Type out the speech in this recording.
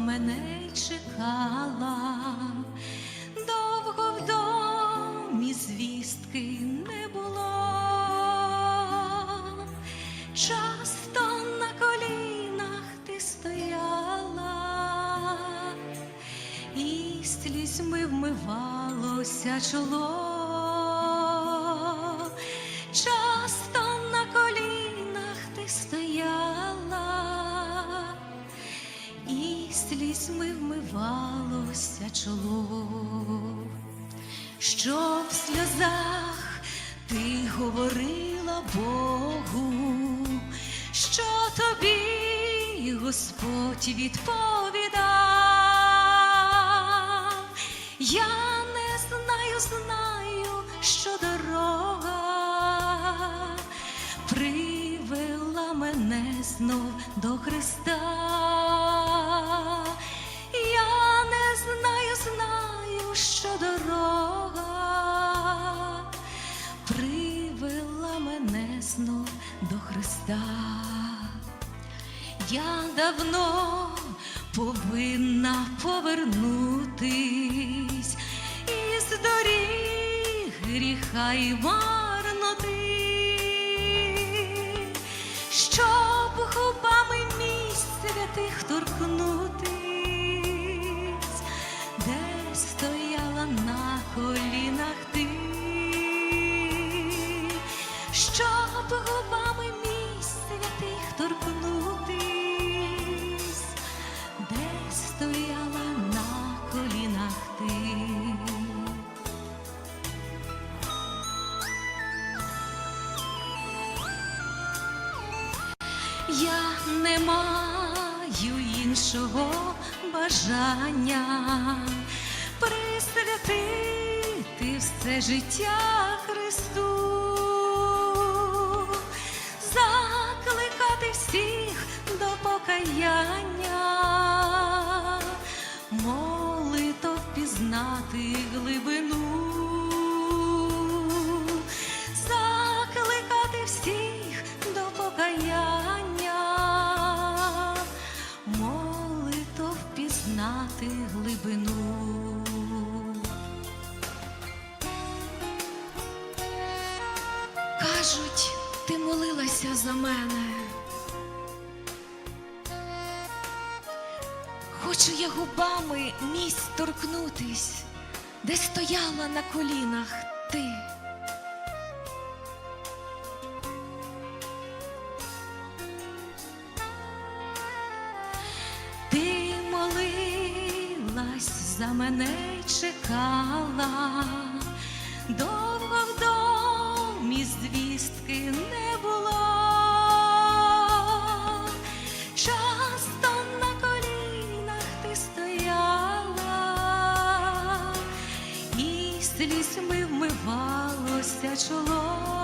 мене й чекала, довго в домі звістки не було, часто на колінах ти стояла, і слізьми вмивалося чоло. Слізьми вмивалося чоло, що в сльозах ти говорила Богу, що тобі Господь відповідав. Я не знаю, знаю, що дорога привела мене знов до Христа. Христа. Я давно повинна повернутись. Із доріг гріха і марноти, щоб губами місць святих торкнутись, де стояла на колінах ти, щоб де стояла на колінах ти. Я не маю іншого бажання. Присвятити все життя Христу, закликати всіх до покаяння, глибину. Кажуть, ти молилася за мене. Хочу я губами місць торкнутись, де стояла на колінах ти. За мене чекала, довго в домі звістки не було. Часто на колінах ти стояла, і слізьми вмивалося чоло.